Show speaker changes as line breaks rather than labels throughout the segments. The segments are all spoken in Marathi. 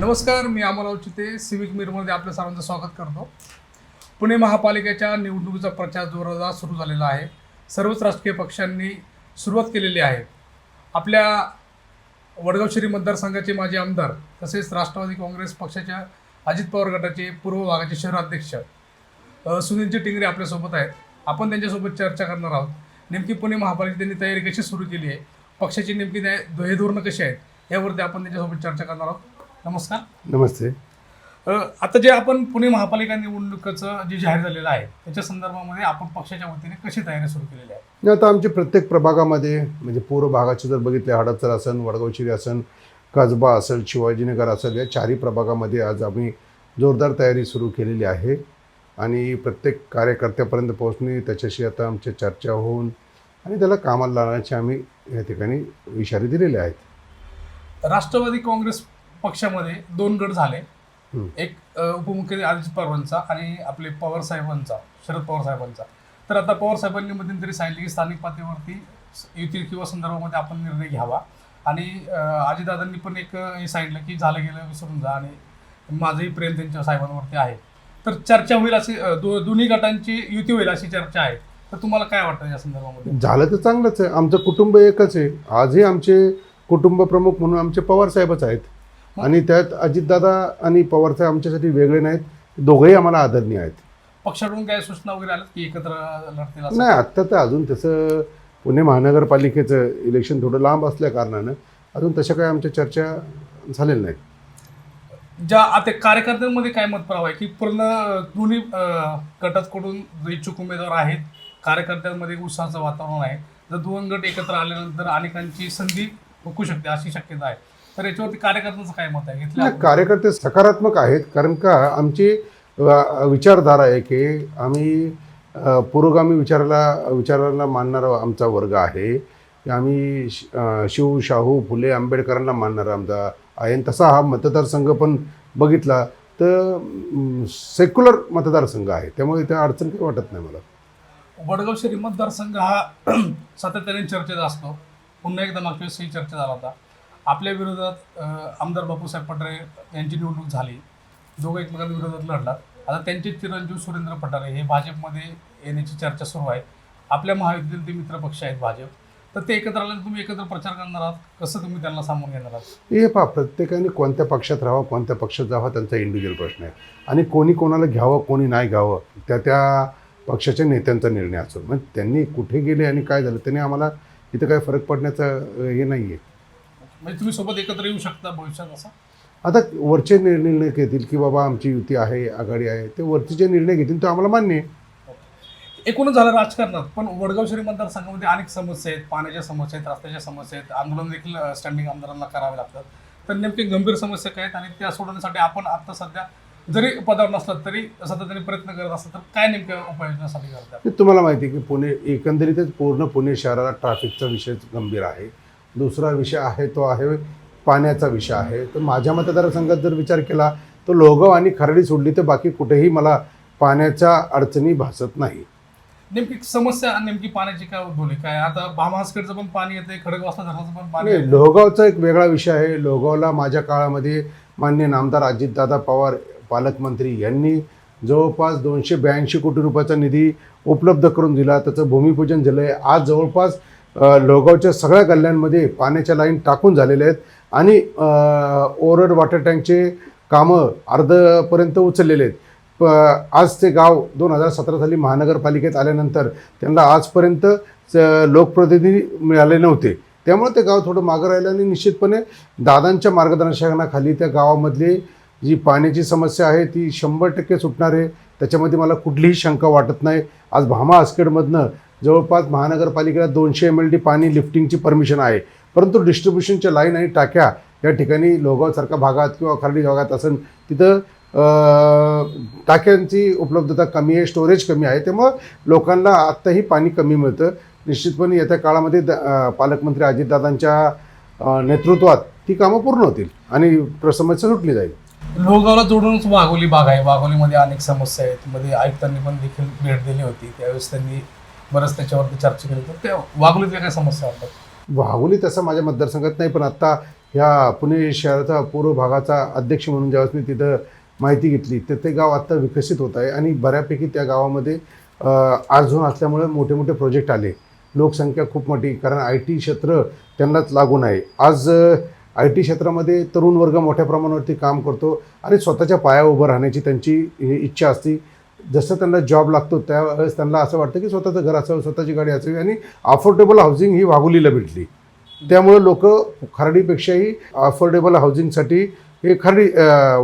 नमस्कार मी अमोल चिते सिविक मिरमध्ये आपल्या सर्वांचं स्वागत करतो. पुणे महापालिकेच्या निवडणुकीचा प्रचार जोरदार सुरू झालेला आहे. सर्वच राजकीय पक्षांनी सुरुवात केलेली आहे. आपल्या वडगाव शहरी मतदारसंघाचे माजी आमदार तसेच राष्ट्रवादी काँग्रेस पक्षाच्या अजित पवार गटाचे पूर्व भागाचे शहराध्यक्ष सुनीलजी टिंगरे आपल्यासोबत आहेत. आपण त्यांच्यासोबत चर्चा करणार आहोत. नेमकी पुणे महापालिकेत त्यांनी तयारी कशी सुरू केली आहे? पक्षाची नेमकी न्याय ध्येय धोरणं कशी आहेत? यावरती आपण त्यांच्यासोबत चर्चा करणार आहोत. नमस्कार.
नमस्ते.
आता जे आपण पुणे महापालिका निवडणुकीचं जे जाहीर झालेलं आहे त्याच्या संदर्भामध्ये आपण पक्षाच्या वतीने कशी तयारी सुरू केलेली आहे?
आता आमच्या प्रत्येक प्रभागामध्ये म्हणजे पूर्व भागाचे जर बघितले हडपसर असन वडगावशिरी असन कसबा असेल शिवाजीनगर असेल या चारही प्रभागामध्ये आज आम्ही जोरदार तयारी सुरू केलेली आहे. आणि प्रत्येक कार्यकर्त्यापर्यंत पोहोचणे त्याच्याशी आता आमच्या चर्चा होऊन आणि त्याला कामाला लावण्याचे आम्ही या ठिकाणी इशारे दिलेले आहेत.
राष्ट्रवादी काँग्रेस पक्षामध्ये दोन गट झाले. एक उपमुख्यमंत्री अजित पवारांचा आणि आपले पवार साहेबांचा शरद पवार साहेबांचा. तर आता पवार साहेबांनी मध्यंतरी सांगितले की स्थानिक पातळीवरती युती किंवा संदर्भामध्ये आपण निर्णय घ्यावा. आणि अजितदादांनी पण एक हे सांगितलं की झालं गेलं विसरून जा आणि माझंही प्रेम त्यांच्या साहेबांवरती आहे. तर चर्चा होईल अशी दो दोन्ही गटांची युती होईल अशी चर्चा आहे. तर तुम्हाला काय वाटतं या संदर्भामध्ये?
झालं तर चांगलंच आहे. आमचं कुटुंब एकच आहे. आजही आमचे कुटुंब प्रमुख म्हणून आमचे पवारसाहेबच आहेत. आणि त्यात अजितदादा आणि पवारसाहेब आमच्यासाठी वेगळे नाहीत. दोघंही आम्हाला आदरणीय आहेत.
पक्षाकडून काय सूचना वगैरे आल्या की एकत्र लढतील असं?
नाही आत्ता तर अजून तसं पुणे महानगरपालिकेचं इलेक्शन थोडं लांब असल्या कारणानं अजून तशा काही आमच्या चर्चा झालेल्या नाहीत.
ज्या आता कार्यकर्त्यांमध्ये काय मत आहे की पूर्ण दोन्ही अं, गटाकडून जो इच्छुक उमेदवार आहेत कार्यकर्त्यांमध्ये उत्साहाचं वातावरण आहे. जर दोन गट एकत्र आल्यानंतर अनेकांची संधी हुकू शकते अशी शक्यता आहे. तर याच्यावरती कार्यकर्त्यांचं काय मत आहे?
नाही, कार्यकर्ते सकारात्मक आहेत कारण का आमची अ, विचारधारा आहे की आम्ही अ, पुरोगामी विचाराला विचाराला मानणारा आमचा वर्ग आहे. की आम्ही श- अ, शिव शाहू फुले आंबेडकरांना मानणारा आमचा आहे. आणि तसा हा मतदारसंघ पण बघितला तर सेक्युलर मतदारसंघ आहे. त्यामुळे त्या अडचण काही वाटत नाही मला.
वडगाव शहरी मतदारसंघ हा सातत्याने चर्चेत असतो. पुन्हा एकदा मागच्या वेळेस ही चर्चा झाला होता. आपल्या विरोधात आमदार बापूसाहेब पठारे यांची निवडणूक झाली. दोघं एकमेकांच्या विरोधात लढलात. आता त्यांचे चिरंजीव सुरेंद्र पठारे हे भाजपमध्ये येण्याची चर्चा सुरू आहे. आपल्या महायुतीतील ते मित्रपक्ष आहेत भाजप. तर ते एकत्र आल्यानंतर तुम्ही एकत्र प्रचार करणार आहात? कसं तुम्ही त्यांना सांगून घेणार आहात?
हे पहा प्रत्येकाने कोणत्या पक्षात राहावं कोणत्या पक्षात जावं त्यांचा इंडिव्हिज्युअल प्रश्न आहे. आणि कोणी कोणाला घ्यावं कोणी नाही घ्यावं त्या त्या पक्षाच्या नेत्यांचा निर्णय असतो. मग त्यांनी कुठे गेले आणि काय झालं त्यांनी आम्हाला इथं काय फरक पडण्याचं हे नाही आहे
म्हणजे तुम्ही सोबत एकत्र येऊ शकता भविष्यात असं?
आता वरचे निर्णय घेतील की बाबा आमची युती आहे आघाडी आहे ते वरचे जे निर्णय घेतील ते आम्हाला मान्य आहे.
एकूणच झालं राजकारणात पण वडगाव शहरी मतदारसंघामध्ये अनेक समस्या आहेत पाण्याच्या समस्या आहेत रस्त्याच्या समस्या आहेत आंदोलन देखील स्टँडिंग आमदारांना करावे लागतात. तर नेमके गंभीर समस्या काय आहेत आणि त्या सोडवण्यासाठी आपण आता सध्या जरी पदावर नसलात तरी सातत्याने प्रयत्न करत असतात तर काय नेमक्या उपाययोजनासाठी करतात?
तुम्हाला माहिती आहे की पुणे एकंदरीतच पूर्ण पुणे शहराला ट्रॅफिकचा विषय गंभीर आहे. दुसरा विषय आहे तो आहे पाण्याचा विषय आहे. तर माझ्या मतदारसंघात जर विचार केला तर लोहगाव आणि खर्डी सोडली तर बाकी कुठेही मला पाण्याच्या अडचणी भासत नाही.
नेमकी समस्या नेमकी पाण्याची काय उद्भवली काय आता भामासकडचं पण पाणी येते खडकवासला धरणाचं पण पाणी
नाही
येतंय.
लोहगावचा एक वेगळा विषय आहे. लोहगावला माझ्या काळामध्ये मान्य नामदार अजितदादा पवार पालकमंत्री यांनी जवळपास दोनशे ब्याऐंशी कोटी रुपयाचा निधी उपलब्ध करून दिला. त्याचं भूमिपूजन झालं आहे आज जवळपास लोगावच्या सगळ्या गल्ल्यांमध्ये पाण्याच्या लाईन टाकून झालेल्या आहेत आणि ओरड वॉटर टँकचे कामं अर्धपर्यंत उचललेले आहेत. प आज ते गाव दोन हजार सतरा साली महानगरपालिकेत आल्यानंतर त्यांना आजपर्यंत लोकप्रतिनिधी मिळाले नव्हते. त्यामुळे ते गाव थोडं मागं राहिलं आणि निश्चितपणे दादांच्या मार्गदर्शनाखाली त्या गावामधली जी पाण्याची समस्या आहे ती शंभर टक्के सुटणार आहे. त्याच्यामध्ये मला कुठलीही शंका वाटत नाही. आज भामा आस्केडमधनं जवळपास महानगरपालिकेला दोनशे एम एल डी पाणी लिफ्टिंगची परमिशन आहे. परंतु डिस्ट्रीब्युशनच्या लाईन आणि टाक्या या ठिकाणी लोगावसारख्या भागात किंवा खर्डी भागात असेल तिथं टाक्यांची उपलब्धता कमी आहे स्टोरेज कमी आहे. त्यामुळं लोकांना आत्ताही पाणी कमी मिळतं. निश्चितपणे येत्या काळामध्ये द- पालकमंत्री अजितदादांच्या नेतृत्वात ती कामं पूर्ण होतील आणि समस्या सुटली जाईल.
लोहगावला जोडूनच वाघोली बाग आहे. वाघोलीमध्ये अनेक समस्या आहेत. मध्ये आयुक्तांनी पण देखील भेट दिली होती. त्यावेळेस त्यांनी बरंच त्याच्यावरती चर्चा केली तर त्या वाघोलीतल्या काय समस्या वाटतात?
वाहुली तसं माझ्या मतदारसंघात नाही पण आत्ता ह्या पुणे शहराचा पूर्व भागाचा अध्यक्ष म्हणून ज्यावेळेस मी तिथं माहिती घेतली तर ते गाव आत्ता विकसित होत आहे आणि बऱ्यापैकी त्या गावामध्ये आर झोन असल्यामुळे मोठे मोठे प्रोजेक्ट आले. लोकसंख्या खूप मोठी कारण आय टी क्षेत्र त्यांनाच लागून आहे. आज आय टी क्षेत्रामध्ये तरुण वर्ग मोठ्या प्रमाणावरती काम करतो आणि स्वतःच्या पाया उभं राहण्याची त्यांची इच्छा असते. जसं त्यांना जॉब लागतो त्यावेळेस त्यांना असं वाटतं की स्वतःचं घर असावं स्वतःची गाडी असावी आणि अफोर्डेबल हाऊसिंग ही वाघोलीला भेटली. त्यामुळे लोक खराडीपेक्षाही अफोर्डेबल हाऊसिंगसाठी हे खराडी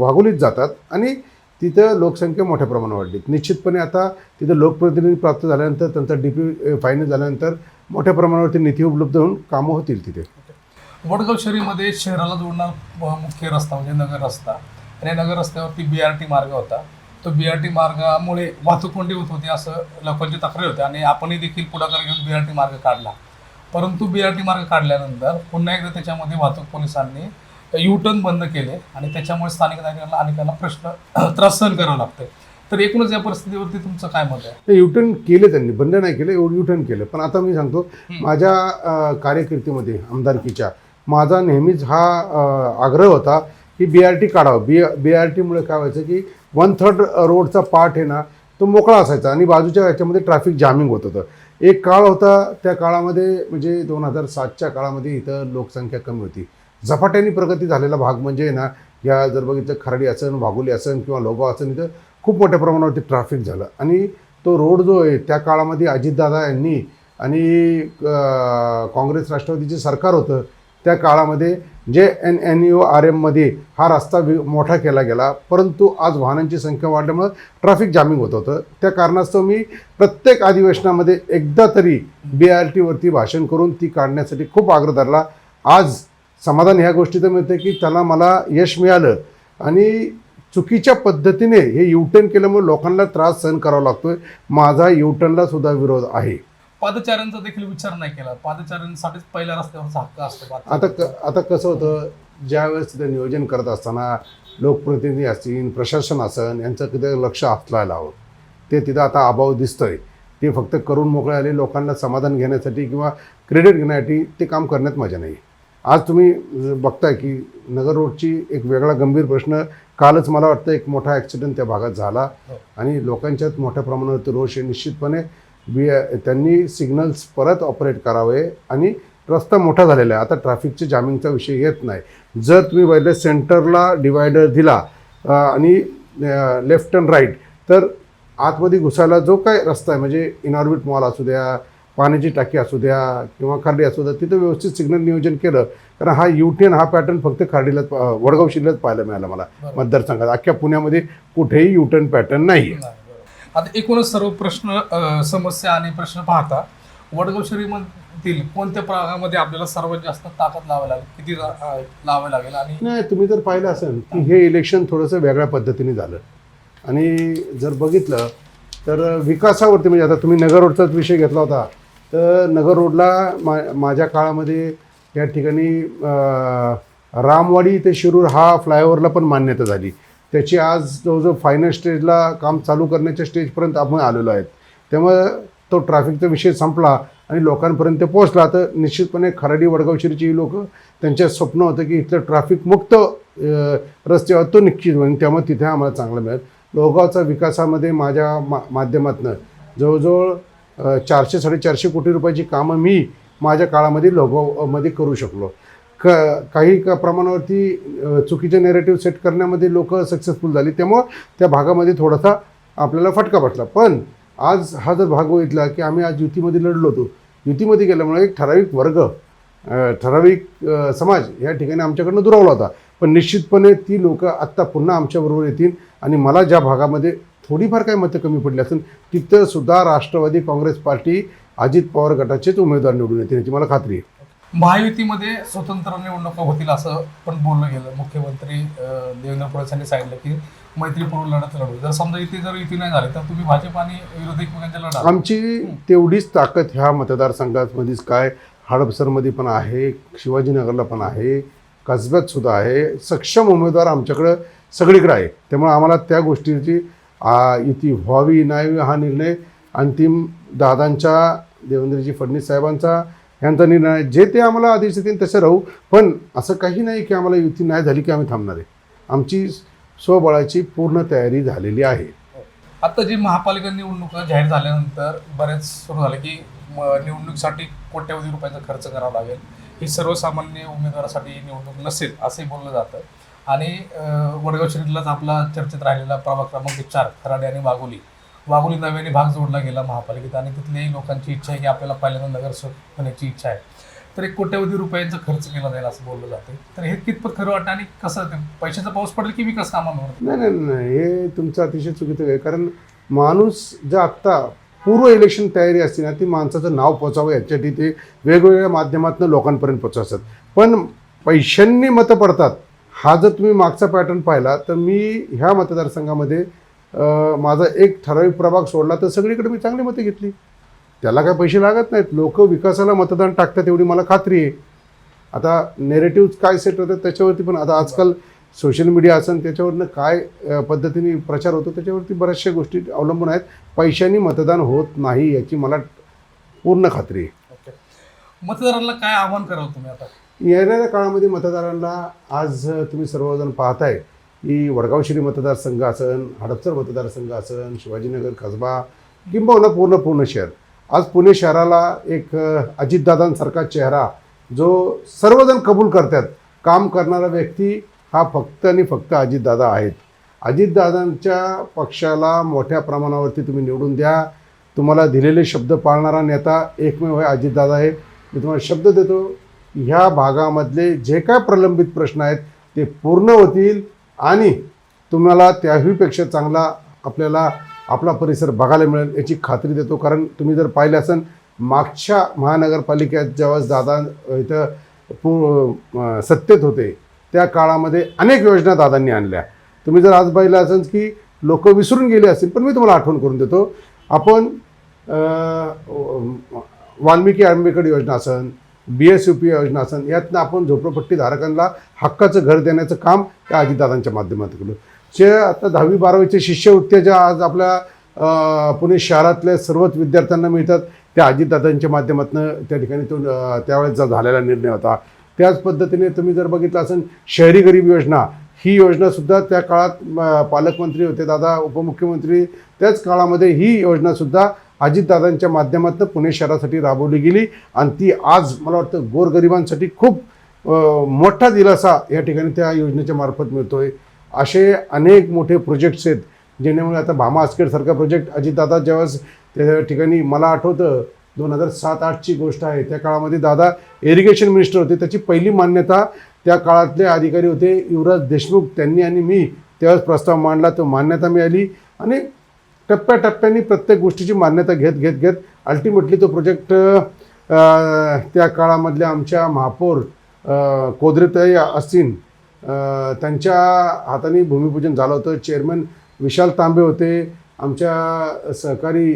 वाघोलीत जातात आणि तिथं लोकसंख्या मोठ्या प्रमाणावर वाढली. निश्चितपणे आता तिथं लोकप्रतिनिधी प्राप्त झाल्यानंतर त्यांचा डी पी फायनल झाल्यानंतर मोठ्या प्रमाणावरती निधी उपलब्ध होऊन कामं होतील तिथे.
वडगाव शहरीमध्ये शहराला जोडणारा मुख्य रस्ता म्हणजे नगर रस्ता. आणि या नगर रस्त्यावरती बी आर टी मार्ग होता. तो बी आर टी मार्गामुळे वाहतूक कोंडी होत होती असं लोकांची तक्रार होती आणि आपणही देखील पुढाकार घेऊन बी आर टी मार्ग काढला. परंतु बी आर टी मार्ग काढल्यानंतर पुन्हा एकदा त्याच्यामध्ये वाहतूक पोलिसांनी यू टर्न बंद केले आणि त्याच्यामुळे स्थानिक नागरिकांना अनेकांना प्रश्न त्रास सहन करावा लागतोय. तर एकूणच या परिस्थितीवरती तुमचं काय मत आहे?
युटर्न केले त्यांनी. बंद नाही केलं एवढं युटर्न केलं. पण आता मी सांगतो माझ्या अं, कारकिर्दीमध्ये आमदारकीच्या माझा नेहमीच हा आग्रह होता की बी आर टी काढावं. बी बी आर टीमुळे काय व्हायचं की वन थर्ड रोडचा पार्ट आहे ना तो मोकळा असायचा आणि बाजूच्या याच्यामध्ये ट्रॅफिक जामिंग होत होतं. एक काळ होता त्या काळामध्ये म्हणजे दोन हजार सातच्या काळामध्ये इथं लोकसंख्या कमी होती. झपाट्याने प्रगती झालेला भाग म्हणजे ना या जर बघितलं खराडी असन भागोली असन किंवा लोगाव असन इथं खूप मोठ्या प्रमाणावरती ट्रॅफिक झालं. आणि तो रोड जो आहे त्या काळामध्ये अजितदादा यांनी आणि काँग्रेस राष्ट्रवादीचे सरकार होतं त्या काळामध्ये J N N U R एममध्ये हा रस्ता वि मोठा केला गेला. परंतु आज वाहनांची संख्या वाढल्यामुळं ट्रॅफिक जामिंग होत होतं. त्या कारणास्तव मी प्रत्येक अधिवेशनामध्ये एकदा तरी बी आर टीवरती भाषण करून ती काढण्यासाठी खूप आग्रह धरला. आज समाधान ह्या गोष्टीचं मिळतं की त्याला मला यश मिळालं आणि चुकीच्या पद्धतीने हे युटर्न केल्यामुळे लोकांना त्रास सहन करावा लागतोय. माझा युटर्नला सुद्धा विरोध आहे.
पादचाऱ्यांचा देखील विचार नाही केला. पादचाऱ्यांसाठीच पहिल्या रस्त्यावरचा हक्क असतो
आता क आता कसं होतं ज्यावेळेस तिथे नियोजन करत असताना लोकप्रतिनिधी असतील प्रशासन असन यांचं तिथे लक्ष असलायला हवं. ते तिथं आता अभाव दिसतंय. ते फक्त करून मोकळे आले लोकांना समाधान घेण्यासाठी किंवा क्रेडिट घेण्यासाठी ते काम करण्यात मजा नाही. आज तुम्ही बघताय की नगर रोडची एक वेगळा गंभीर प्रश्न कालच मला वाटतं एक मोठा ॲक्सिडेंट त्या भागात झाला
हो.
आणि लोकांच्यात मोठ्या प्रमाणावरती रोष आहे निश्चितपणे. बी त्यांनी सिग्नल्स परत ऑपरेट करावे आणि रस्ता मोठा झालेला आहे आता ट्रॅफिकच्या जामिंगचा विषय येत नाही जर तुम्ही पहिले सेंटरला डिवायडर दिला आणि लेफ्ट अँड राईट तर आतमध्ये घुसायला जो काय रस्ता आहे म्हणजे इनॉर्बिट मॉल असू द्या पाण्याची टाकी असू द्या किंवा खार्डी असू द्या तिथं व्यवस्थित सिग्नल नियोजन केलं कारण हा युटेन हा पॅटर्न फक्त खार्डीलाच वडगाव जिल्ह्यात पाहायला मिळाला मला. मतदारसंघात अख्ख्या पुण्यामध्ये कुठेही युटर्न पॅटर्न नाही
बरोबर. आता एकूणच सर्व प्रश्न समस्या आणि प्रश्न पाहता वडगाव शहरीमधील कोणत्या भागामध्ये आपल्याला सर्वात जास्त ताकद लावावी लागेल? किती लावावी लागेल आणि
नाही तुम्ही जर पाहिलं असेल की हे इलेक्शन थोडंसं वेगळ्या पद्धतीने झालं. आणि जर बघितलं तर विकासावरती म्हणजे आता तुम्ही नगर रोडचाच विषय घेतला होता तर नगर रोडला मा माझ्या काळामध्ये या ठिकाणी रामवाडी ते शिरूर हा फ्लायओव्हरला पण मान्यता झाली. त्याची आज जवळजवळ फायनल स्टेजला काम चालू करण्याच्या स्टेजपर्यंत आपण आलेलो आहेत. त्यामुळे तो ट्रॅफिकचा विषय संपला आणि लोकांपर्यंत पोहोचला. तर निश्चितपणे खराडी वडगावशिरीची लोक त्यांचं स्वप्न होतं की इथलं ट्रॅफिक मुक्त रस्ते तो निश्चित होईल. त्यामुळे तिथे आम्हाला चांगलं मिळेल. लोहगावचा विकासामध्ये माझ्या मा माध्यमातनं जवळजवळ चारशे साडेचारशे कोटी रुपयाची कामं मी माझ्या काळामध्ये लोहगावमध्ये करू शकलो. क काही का प्रमाणावरती चुकीचे नेरेटिव्ह सेट करण्यामध्ये लोक सक्सेसफुल झाली. त्यामुळं त्या भागामध्ये थोडासा आपल्याला फटका बसला. पण आज हा जर भाग बघितला की आम्ही आज युतीमध्ये लढलो होतो. युतीमध्ये गेल्यामुळे एक ठराविक वर्ग ठराविक समाज या ठिकाणी आमच्याकडनं दुरावला होता. पण निश्चितपणे ती लोकं आत्ता पुन्हा आमच्याबरोबर येतील आणि मला ज्या भागामध्ये थोडीफार काही मतं कमी पडली असेल तिथंसुद्धा राष्ट्रवादी काँग्रेस पार्टी अजित पवार गटाचेच उमेदवार निवडून येतील याची मला खात्री आहे.
महायुतीमध्ये स्वतंत्र निवडणुका होतील असं पण बोललं गेलं. मुख्यमंत्री देवेंद्र फडणवीस यांनी सांगितलं की मैत्रीपूर्व लढत लढू जर समजा इथे जर युती नाही झाली तर तुम्ही भाजप आणि विरोधी एकमेकांच्या लढा.
आमची तेवढीच ताकद ह्या मतदारसंघामध्येच काय? हडपसरमध्ये पण आहे शिवाजीनगरला पण आहे कसब्यात सुद्धा आहे. सक्षम उमेदवार आमच्याकडं सगळीकडे आहे. त्यामुळे आम्हाला त्या गोष्टीची युती व्हावी नाही हा निर्णय अंतिम दादांच्या देवेंद्रजी फडणवीस साहेबांचा यांचा निर्णय जे ते आम्हाला आदेश देतील तसं राहू. पण असं काही नाही की आम्हाला युती नाही झाली की आम्ही थांबणार आहे. आमची स्वबळाची पूर्ण तयारी झालेली आहे.
आता जी महापालिका निवडणूक जाहीर झाल्यानंतर बरेच सुरू झालं की निवडणुकीसाठी कोट्यवधी रुपयाचा खर्च करावा लागेल. ही सर्वसामान्य उमेदवारासाठी निवडणूक नसेल असंही बोललं जातं. आणि वडगाव शरीरलाच आपला चर्चेत राहिलेला प्रभाग क्रमांक चार खराडे आणि वाघोली. वाघोली नव्याने भाग जोडला गेला महापालिकेत आणि तिथल्याही लोकांची इच्छा आहे की आपल्याला पहिल्यांदा नगरसेवक होण्याची इच्छा आहे. तर एक कोट्यवधी रुपयांचा खर्च केला जाईल असं बोललं जातं तर हे कितपत खरं वाटतं आणि कसं पैशाचा पाऊस पडेल की विकास कामांवर
नाही नाही नाही हे तुमचं अतिशय चुकीचं आहे. कारण माणूस जर आत्ता पूर्व इलेक्शन तयारी असते ना ती माणसाचं नाव पोचावं याच्यासाठी ते वेगवेगळ्या माध्यमातून लोकांपर्यंत पोचवतात. पण पैशांनी मतं पडतात. हा जर तुम्ही मागचा पॅटर्न पाहिला तर मी ह्या मतदारसंघामध्ये माझा एक ठराविक प्रभाग सोडला तर सगळीकडे मी चांगली मतं घेतली. त्याला काय पैसे लागत नाहीत. लोक विकासाला मतदान टाकतात एवढी मला खात्री आहे. आता नेरेटिव्ह काय सेट होतात त्याच्यावरती पण आता आजकाल सोशल मीडिया असेल त्याच्यावरनं काय पद्धतीने प्रचार होतो त्याच्यावरती बऱ्याचशा गोष्टी अवलंबून आहेत. पैशांनी मतदान होत नाही याची मला पूर्ण खात्री आहे.
मतदारांना काय आव्हान करावं तुम्ही आता?
येणाऱ्या काळामध्ये मतदारांना आज तुम्ही सर्वजण पाहताय की वडगाव श्री मतदारसंघ असन हडपसर मतदारसंघ असन शिवाजीनगर कसबा किंबहुना पूर्ण पूर्ण शहर. आज पुणे शहराला एक अजितदादांसारखा चेहरा जो सर्वजण कबूल करतात काम करणारा व्यक्ती हा फक्त आणि फक्त अजितदादा आहेत. अजितदादांच्या पक्षाला मोठ्या प्रमाणावरती तुम्ही निवडून द्या. तुम्हाला दिलेले शब्द पाळणारा नेता एकमेव आहे अजितदादा आहे मी तुम्हाला शब्द देतो ह्या भागामधले जे काय प्रलंबित प्रश्न आहेत ते पूर्ण होतील. आणि तुम्हाला त्याहीपेक्षा चांगला आपल्याला आपला परिसर बघायला मिळेल याची खात्री देतो. कारण तुम्ही जर पाहिलं असेल मागच्या महानगरपालिकेत जेव्हा दादा इथं पू सत्तेत होते त्या काळामध्ये अनेक योजना दादांनी आणल्या. तुम्ही जर आज पाहिलं असेल की लोक विसरून गेले असतील पण मी तुम्हाला आठवण करून देतो. आपण वाल्मिकी आंबेडकर योजना असन बी एस यू पी योजना असन यातनं आपण झोपडपट्टी धारकांना हक्काचं घर देण्याचं काम त्या अजितदादांच्या माध्यमातून केलं. जे आता दहावी बारावीचे शिष्यवृत्त्या ज्या आज आपल्या पुणे शहरातल्या सर्वच विद्यार्थ्यांना मिळतात त्या अजितदादांच्या माध्यमातून त्या ठिकाणी तो त्यावेळेस त्यावेळेस झालेला निर्णय होता त्याच पद्धतीने तुम्ही जर बघितलं असेल शहरी गरीब योजना ही योजनासुद्धा त्या काळात पालकमंत्री होते दादा उपमुख्यमंत्री त्याच काळामध्ये ही योजनासुद्धा अजितदादांच्या माध्यमातून पुणे शहरासाठी राबवली गेली. आणि ती आज मला वाटतं गोरगरिबांसाठी खूप मोठा दिलासा या ठिकाणी त्या योजनेच्या मार्फत मिळतोय. असे अनेक मोठे प्रोजेक्ट्स आहेत जेणेमुळे आता भामा आसखेडसारखा प्रोजेक्ट अजितदादा ज्यावेळेस त्या ठिकाणी मला आठवतं दोन हजार सात आठची गोष्ट आहे. त्या काळामध्ये दादा इरिगेशन मिनिस्टर होते. त्याची पहिली मान्यता त्या काळातले अधिकारी होते. युवराज देशमुख त्यांनी आणि मी त्यावेळेस प्रस्ताव मांडला. तो मान्यता मिळाली. आणि टप्प्याटप्प्याने प्रत्येक गोष्टीची मान्यता घेत घेत घेत. अल्टिमेटली तो प्रोजेक्ट त्या काळामधल्या आमच्या महापौर अ, कोदरेताई त्यांच्या हाताने भूमिपूजन झालं होतं. चेअरमन विशाल तांबे होते. आमच्या सहकारी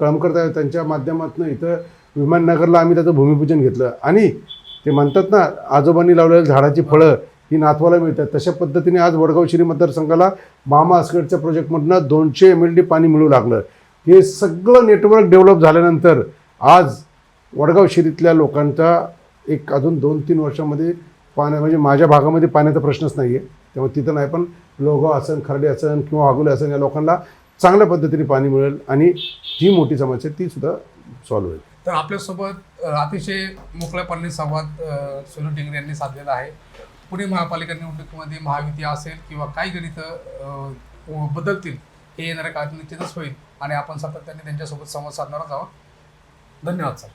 कळमकर्ता त्यांच्या माध्यमातून इथं विमाननगरला आम्ही त्याचं भूमिपूजन घेतलं. आणि ते म्हणतात ना आजोबांनी लावलेल्या झाडाची फळं ही नातवाला मिळतात. तशा पद्धतीने आज वडगाव शिरी मतदारसंघाला मामा आसगडच्या प्रोजेक्टमधनं दोनशे एम एल डी पाणी मिळू लागलं. हे सगळं नेटवर्क डेव्हलप झाल्यानंतर आज वडगाव शिरीतल्या लोकांचा एक अजून दोन तीन वर्षामध्ये पाण्या म्हणजे माझ्या भागामध्ये पाण्याचा प्रश्नच नाही आहे त्यामुळे तिथं नाही पण लोगाव असन खर्डे असन किंवा वाघोले असन या लोकांना चांगल्या पद्धतीने पाणी मिळेल आणि जी मोठी समस्या आहे ती सुद्धा सॉल्व्ह होईल.
तर आपल्यासोबत अतिशय मोकळ्यापणे संवाद अ, सोनू टिंगरे यांनी साधलेला आहे. पुणे महापालिका निवडणुकीमध्ये महायुती असेल किंवा काही गणित बदलतील हे येणाऱ्या काळात निश्चितच होईल आणि आपण सातत्याने त्यांच्यासोबत संवाद साधणारच आहोत. धन्यवाद सर.